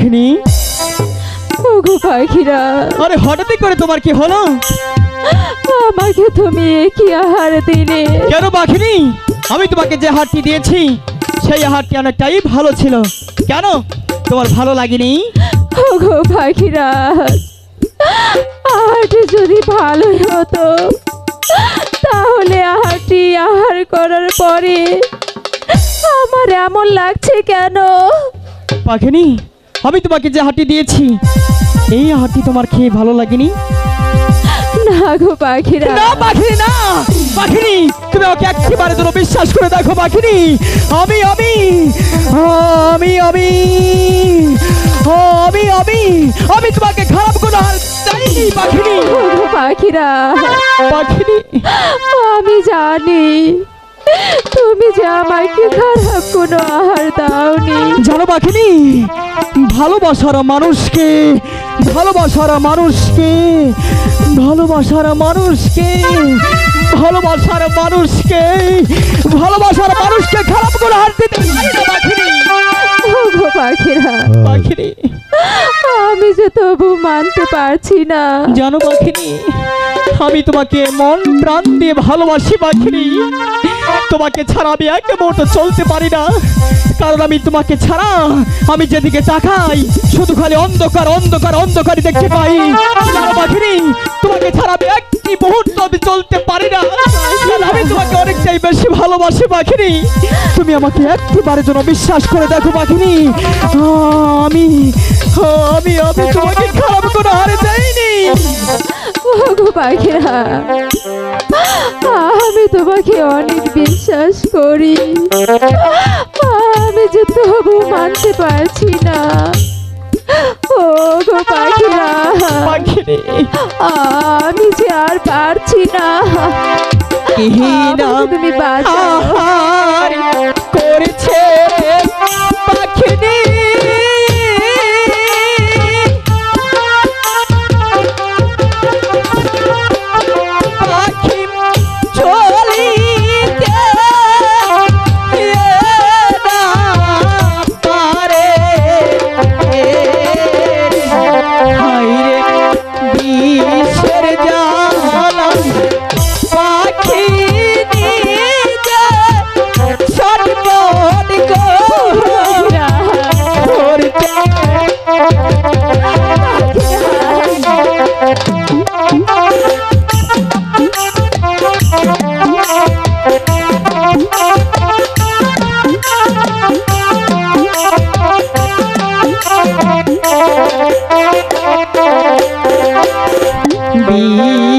পাখিনি ওগো পাখিরা। আরে হঠাৎই করে তোমার কি হলো? আমাকে তুমি কি আহার দিলে। কেন পাখিনি? আমি তোমাকে যে হারটি দিয়েছি সেই হারটি অনেকটাই ভালো ছিল। কেন? তোমার ভালো লাগেনি? ওগো পাখিরা আহারটি যদি ভালোই হতো তাহলে আহারটি আহার করার পরে আমার এমন লাগছে কেন? পাখিনি আমি তোমাকে যে হারটি দিয়েছি এই হারটি তোমার খেয়ে ভালো লাগেনি? না গো পাখিরা। না পাখিনি না! পাখিনি তুমি ওকে একেবারে যেন বিশ্বাস করে দেখো পাখিনি আমি আমি আমি আমি আমি আমি আমি তোমাকে খারাপ কোনো হার চাইনি পাখিনি পাখিরা। পাখিনি আমি জানি। তুমি যে আমাকে খারাপ কোনো আহার দাওনি। জানো পাখিনি? ভালোবাসার মানুষকে ভালোবাসার মানুষকে ভালোবাসার মানুষকে ভালোবাসার মানুষকে ভালোবাসার মানুষকে খারাপ করে হার দিতে পাখিরা পাখিনি। আমি যে তবু মানতে পারছি না। জানো পাখিনি আমি তোমাকে মন প্রাণ দিয়ে ভালোবাসি পাখিনি। তোমাকে ছাড়া আমি এক মুহূর্ত চলতে পারি না। কারণ আমি তোমাকে ছাড়া আমি যেদিকে তাকাই, শুধু খালি অন্ধকার অন্ধকার, অন্ধকারই দেখতে পাই। তোমাকে ছাড়া আমি একটি মুহূর্ত আমি চলতে পারি না। আমি তোমাকে অনেকটাই বেশি ভালোবাসি পাখিনি তুমি আমাকে একটিবারের জন্য বিশ্বাস করে দেখো পাখিনি আমি আমি আমি তোমাকে খারাপ করে হারে ওগো পাখিরা আমি তোমাকে অনেক বিশ্বাস করি আমি যে তবু মানতে পারছি না। ওগো পাখিরা পাখিনি আমি যে আর পারছি না। তুমি বাঁচাও। be.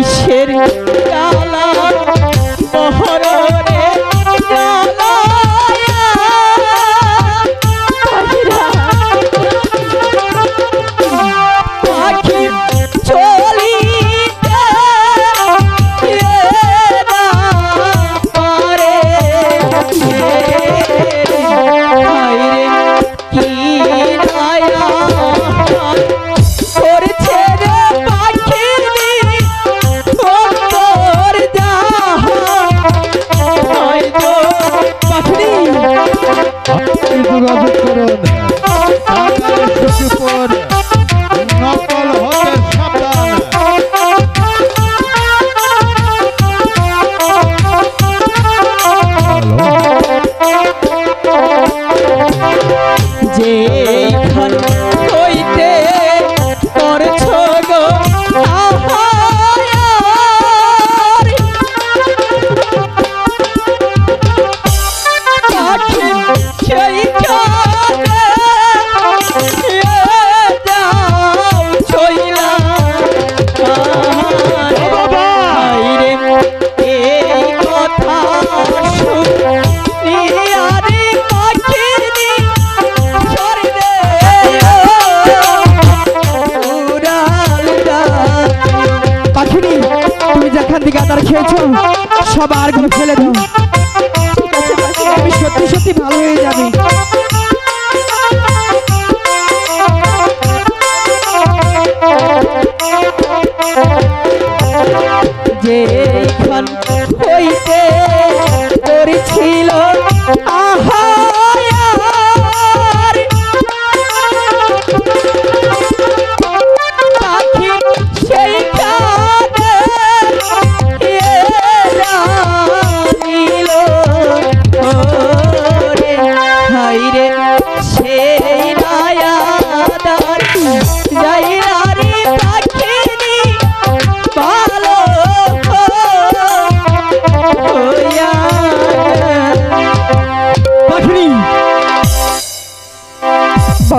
খেয়েছো? সবার ঘুম ফেলে দাও। আমি সত্যি সত্যি ভালো হয়ে যাবে। যেখান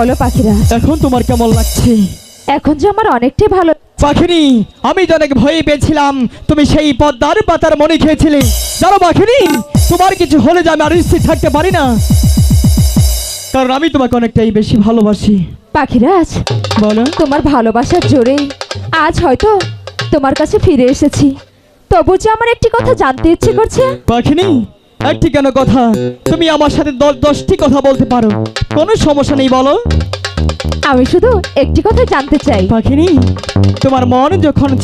বলো পাখিরা। এখন তোমার কেমন লাগছে? এখন যে আমার অনেকটাই ভালো পাখিনি আমি যে অনেক ভয়ে পেয়েছিলাম তুমি সেই পদ্মার পাতার মনে খেয়েছিলে। জানো পাখিনি তোমার কিছু হলে যে আমি আর স্থির থাকতে পারি না। কারণ আমি তোমাকে অনেকটাই বেশি ভালোবাসি। পাখিরাজ বলো। তোমার ভালোবাসার জোরে আজ হয়তো তোমার কাছে ফিরে এসেছি। তবু যে আমার একটি কথা জানতে ইচ্ছে করছে? পাখিনি একটি কেন কথা। তুমি আমার সাথে দশ দশটি কথা বলতে পারো। কোনো সমস্যা নেই বলো। আমি শুধু একটি কথা জানতে চাই। পাখিনি তোমার মন যখন